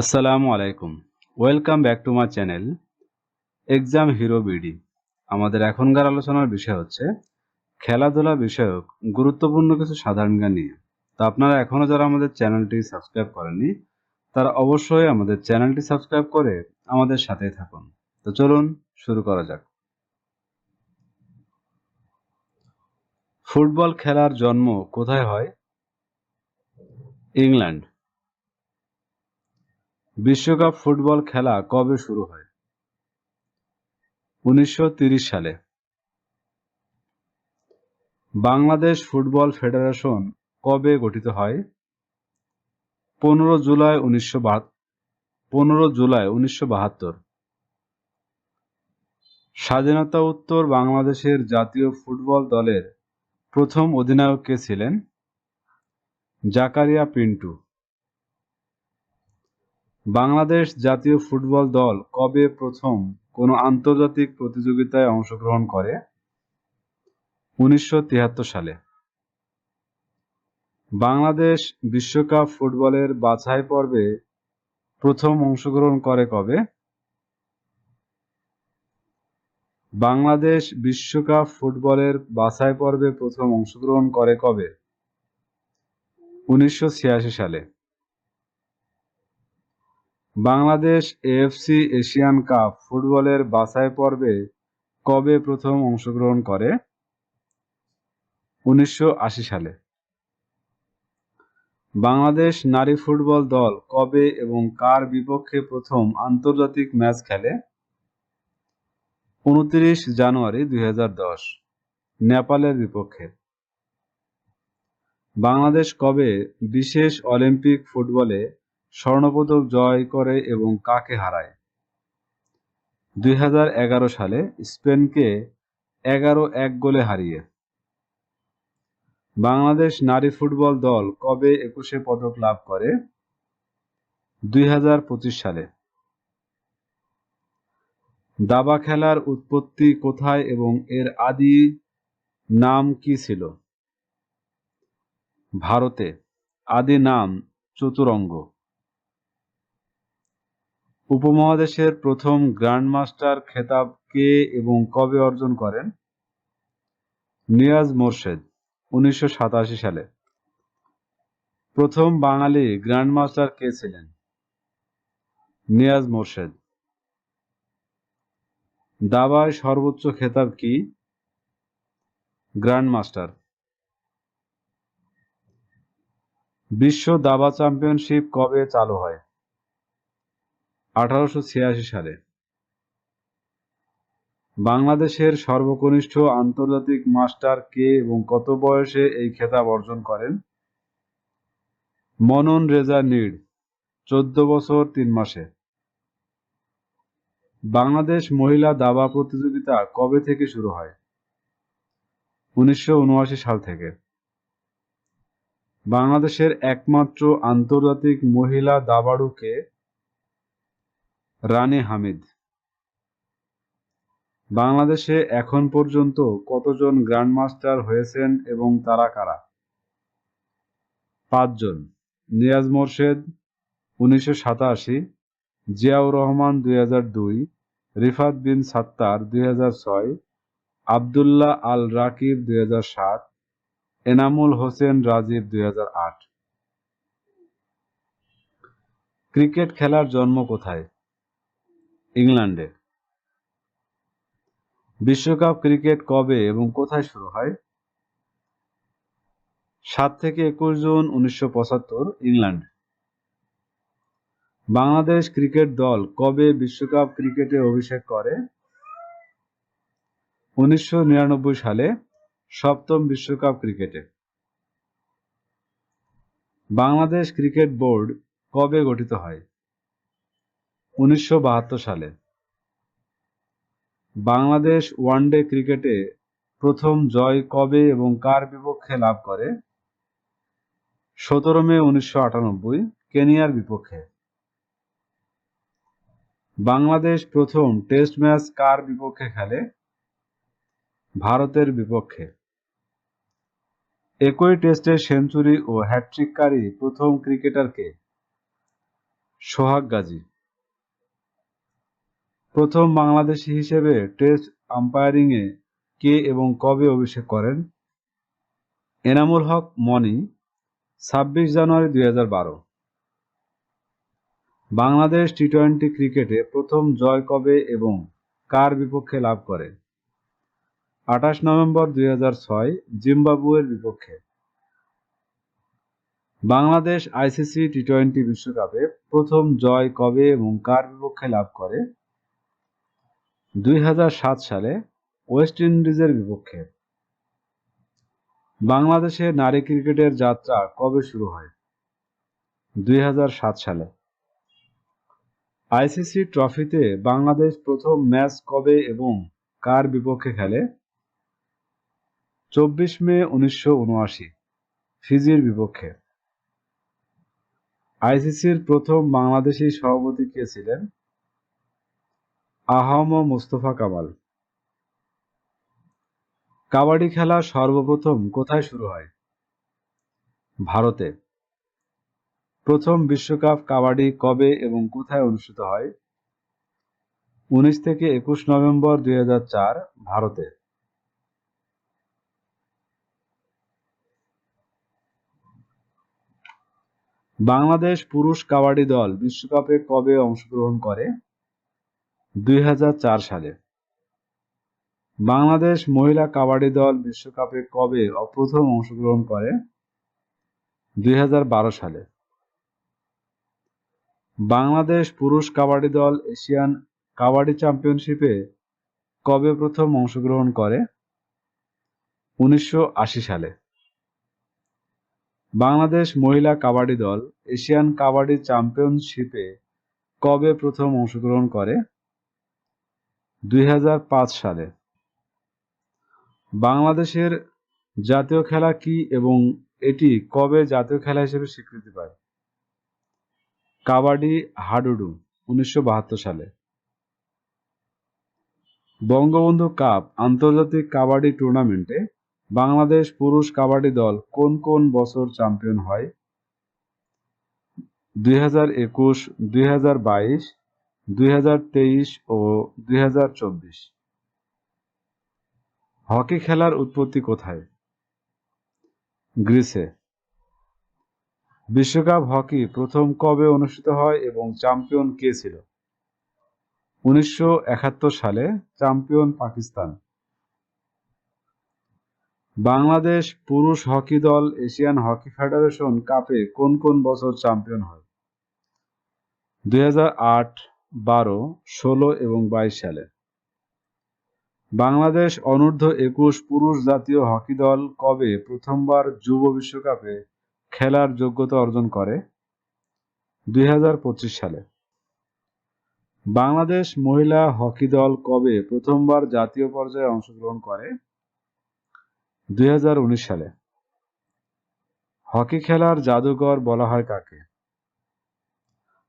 আসসালামু আলাইকুম। Welcome back to my channel Exam Hero BD আমাদের এখনকার আলোচনার বিষয় হচ্ছে, খেলাধুলা বিষয়ক গুরুত্বপূর্ণ কিছু সাধারণ জ্ঞান নিয়ে। তো আপনারা এখনও যারা আমাদের চ্যানেলটি সাবস্ক্রাইব করেননি, তারা অবশ্যই আমাদের চ্যানেলটি সাবস্ক্রাইব করে আমাদের সাথেই থাকুন। তো চলুন শুরু করা যাক। ফুটবল খেলার জন্ম কোথায় হয়? ইংল্যান্ড। বিশ্বকাপ ফুটবল খেলা কবে শুরু হয়? উনিশশো সালে। বাংলাদেশ ফুটবল ফেডারেশন কবে গঠিত হয়? পনেরো জুলাই উনিশশো পনেরো জুলাই উনিশশো বাহাত্তর। স্বাধীনতা উত্তর বাংলাদেশের জাতীয় ফুটবল দলের প্রথম অধিনায়ক কে ছিলেন? জাকারিয়া পিন্টু। বাংলাদেশ জাতীয় ফুটবল দল কবে প্রথম কোনো আন্তর্জাতিক প্রতিযোগিতায় অংশগ্রহণ করে? উনিশশো সালে। বাংলাদেশ বিশ্বকাপ ফুটবলের বাছাই পর্বে প্রথম অংশগ্রহণ করে কবে? বাংলাদেশ বিশ্বকাপ ফুটবলের বাছাই পর্বে প্রথম অংশগ্রহণ করে কবে? উনিশশো ছিয়াশি সালে। বাংলাদেশ এএফসি এশিয়ান কাপ ফুটবলের বাছাই পর্বে কবে প্রথম অংশগ্রহণ করে? উনিশশো আশি সালে। বাংলাদেশ নারী ফুটবল দল কবে এবং কার বিপক্ষে প্রথম আন্তর্জাতিক ম্যাচ খেলে? উনত্রিশ জানুয়ারি দুই হাজার দশ, নেপালের বিপক্ষে। বাংলাদেশ কবে বিশেষ অলিম্পিক ফুটবলে স্বর্ণপদক জয় করে এবং কাকে হারায়? দুই হাজার এগারো সালে স্পেনকে এগারো এক গোলে হারিয়ে। বাংলাদেশ নারী ফুটবল দল কবে একুশে পদক লাভ করে? দুই হাজার পঁচিশ সালে। দাবা খেলার উৎপত্তি কোথায় এবং এর আদি নাম কি ছিল? ভারতে। আদি নাম চতুরঙ্গ। উপমহাদেশের প্রথম গ্র্যান্ডমাস্টার খেতাব কে এবং কবে অর্জন করেন? নিয়াজ মোরশেদ, উনিশশো সালে। প্রথম বাঙালি গ্র্যান্ডমাস্টার কে ছিলেন? নিয়াজ মোরশেদ। দাবায় সর্বোচ্চ খেতাব কি? গ্র্যান্ডমাস্টার। বিশ্ব দাবা চ্যাম্পিয়নশিপ কবে চালু হয়? আঠারোশো ছিয়াশি সালে। বাংলাদেশের সর্বকনিষ্ঠ আন্তর্জাতিক মাস্টার কে এবং কত বয়সে এই খেতাব অর্জন করেন? মনন রেজা নিড চোদ্দ বছর তিন মাসে। বাংলাদেশ মহিলা দাবা প্রতিযোগিতা কবে থেকে শুরু হয়? উনিশশো উনআশি সাল থেকে। বাংলাদেশের একমাত্র আন্তর্জাতিক মহিলা দাবাড়ু কে রানী হামিদ। বাংলাদেশে এখন পর্যন্ত কতজন গ্র্যান্ডমাস্টার হয়েছেন এবং তারা কারা? পাঁচজন। নিয়াজ মোরশেদ, উনিশশো সাতাশি, জিয়াউর রহমান দুই হাজার দুই, রিফাত বিন সাত্তার দুই হাজার ছয়, আবদুল্লাহ আল রাকিব দুই সাত, এনামুল হোসেন রাজীব দুই হাজার আট। ক্রিকেট খেলার জন্ম কোথায়? ইংল্যান্ডে। বিশ্বকাপ ক্রিকেট কবে এবং কোথায় শুরু হয়? সাত থেকে একুশ জুন উনিশশো পঁচাত্তর, ইংল্যান্ড। বাংলাদেশ ক্রিকেট দল কবে বিশ্বকাপ ক্রিকেটে অভিষেক করে? উনিশশো নিরানব্বই সালে সপ্তম বিশ্বকাপ ক্রিকেটে। বাংলাদেশ ক্রিকেট বোর্ড কবে গঠিত হয়? উনিশশো বাহাত্তর সালে। বাংলাদেশ ওয়ানডে ক্রিকেটে প্রথম জয় কবে এবং কার বিপক্ষে লাভ করে? সতেরো মে উনিশশো আটানব্বই, কেনিয়ার বিপক্ষে। বাংলাদেশ প্রথম টেস্ট ম্যাচ কার বিপক্ষে খেলে? ভারতের বিপক্ষে। একই টেস্টে সেঞ্চুরি ও হ্যাট্রিককারী প্রথম ক্রিকেটারকে সোহাগ গাজী। প্রথম বাংলাদেশি হিসেবে টেস্ট আম্পায়ারিংয়ে কে এবং কবে অভিষেক করেন? এনামুল হক, মনি, ছাব্বিশ জানুয়ারি দুই হাজার বারো। বাংলাদেশ টি টোয়েন্টি ক্রিকেটে প্রথম জয় কবে এবং কার বিপক্ষে লাভ করে? আঠাশ নভেম্বর দুই ছয়, জিম্বাবুয়ের বিপক্ষে। বাংলাদেশ আইসিসি টি টোয়েন্টি বিশ্বকাপে প্রথম জয় কবে এবং কার বিপক্ষে লাভ করে? দুই হাজার সাত সালে ওয়েস্ট ইন্ডিজের বিপক্ষে বাংলাদেশে নারী ক্রিকেটের যাত্রা কবে শুরু হয়? দুই সালে। আইসিসি ট্রফিতে বাংলাদেশ প্রথম ম্যাচ কবে এবং কার বিপক্ষে খেলে? চব্বিশ মে উনিশশো উনআশি, ফিজির বিপক্ষে। আইসিসির প্রথম বাংলাদেশী সভাপতি কে ছিলেন? আহম মোস্তফা কামাল। কাবাডি খেলা সর্বপ্রথম কোথায় শুরু হয়? ভারতে। প্রথম বিশ্বকাপ কাবাডি কবে এবং কোথায় অনুষ্ঠিত হয়? উনিশ থেকে একুশ নভেম্বর দুই হাজার চার, ভারতে। বাংলাদেশ পুরুষ কাবাডি দল বিশ্বকাপে কবে অংশগ্রহণ করে? দুই হাজার চার সালে। বাংলাদেশ মহিলা কাবাডি দল বিশ্বকাপে কবে প্রথম অংশগ্রহণ করে? দুই হাজার বারো সালে। বাংলাদেশ পুরুষ কাবাডি দল এশিয়ান কাবাডি চ্যাম্পিয়নশিপে কবে প্রথম অংশগ্রহণ করে? উনিশশো আশি সালে। বাংলাদেশ মহিলা কাবাডি দল এশিয়ান কাবাডি চ্যাম্পিয়নশিপে কবে প্রথম অংশগ্রহণ করে? দুই হাজার পাঁচ সালে। বাংলাদেশের জাতীয় খেলা কি এবং এটি কবে জাতীয় খেলা হিসেবে স্বীকৃতি পায়? কাবাডি হাডুডু, উনিশশো বাহাত্তর সালে। বঙ্গবন্ধু কাপ আন্তর্জাতিক কাবাডি টুর্নামেন্টে বাংলাদেশ পুরুষ কাবাডি দল কোন কোন বছর চ্যাম্পিয়ন হয়? দুই হাজার একুশ, দুই হাজার বাইশ দুই হাজার তেইশ ও দুই হাজার চব্বিশ। হকি খেলার উৎপত্তি কোথায়? গ্রিসে। বিশ্বকাপ হকি প্রথম কবে অনুষ্ঠিত হয় এবং চ্যাম্পিয়ন কে ছিল? উনিশশো একাত্তর সালে চ্যাম্পিয়ন পাকিস্তান। বাংলাদেশ পুরুষ হকি দল এশিয়ান হকি ফেডারেশন কাপে কোন কোন বছর চ্যাম্পিয়ন হয়? দুই হাজার আট বারো, ষোলো এবং বাইশ সালে। বাংলাদেশ অনূর্ধ্ব একুশ পুরুষ জাতীয় হকি দল কবে প্রথমবার যুব বিশ্বকাপে খেলার যোগ্যতা অর্জন করে? দুই হাজার পঁচিশ সালে। বাংলাদেশ মহিলা হকি দল কবে প্রথমবার জাতীয় পর্যায়ে অংশগ্রহণ করে? দুই হাজার উনিশ সালে। হকি খেলার জাদুকর বলা হয় কাকে?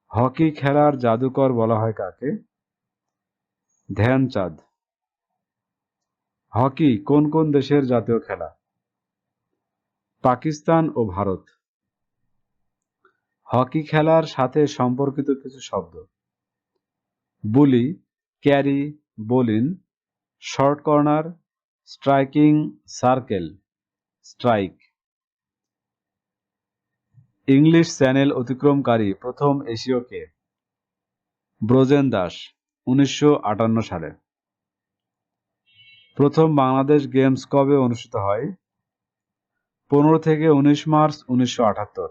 হকি খেলার জাদুকর বলা হয় কাকে? ধ্যানচাঁদ। হকি কোন কোন দেশের জাতীয় খেলা? পাকিস্তান ও ভারত। হকি খেলার সাথে সম্পর্কিত কিছু শব্দ। Bully, carry bowling short corner, striking, circle, strike. English Channel অতিক্রমকারী প্রথম এশীয় কে ব্রজেন দাস, উনিশশো আটান্ন সালে। প্রথম বাংলাদেশ গেমস কবে অনুষ্ঠিত হয়? পনেরো থেকে উনিশ মার্চ উনিশশো আটাত্তর।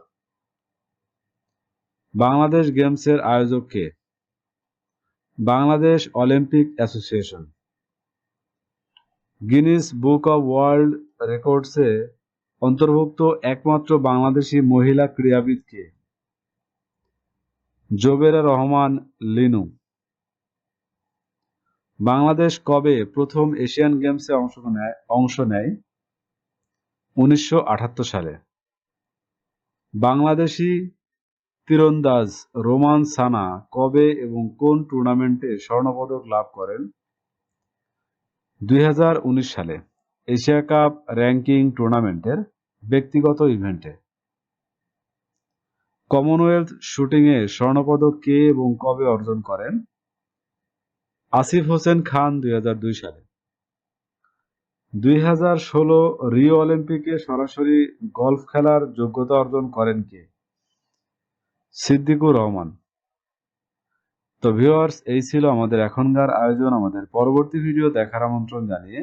বাংলাদেশ গেমসের আয়োজক কে? Bangladesh Olympic Association. Guinness Book of World রেকর্ডসে অন্তর্ভুক্ত একমাত্র বাংলাদেশি মহিলা ক্রীড়াবিদ কে জোবেরা রহমান, লিনু। বাংলাদেশ কবে প্রথম এশিয়ান গেমসে অংশ নেয় অংশ নেয়? উনিশশো আটাত্তর সালে। বাংলাদেশি তীরন্দাজ রোমান সানা কবে এবং কোন টুর্নামেন্টে স্বর্ণপদক লাভ করেন? দুই হাজার উনিশ সালে। এশিয়া কাপ র্যাঙ্কিং টুর্নামেন্টের ব্যক্তিগত ইভেন্টে। কমনওয়েলথ শুটিংয়ে স্বর্ণপদক কে এবং কবে অর্জন করেন? আসিফ হোসেন খান দুই সালে। দুই হাজার ষোলো রিও অলিম্পিকে সরাসরি গলফ খেলার যোগ্যতা অর্জন করেন কে? সিদ্দিকুর রহমান। তো ভিউয়ার্স, এই ছিল আমাদের এখনকার আয়োজন। আমাদের পরবর্তী ভিডিও দেখার আমন্ত্রণ জানিয়ে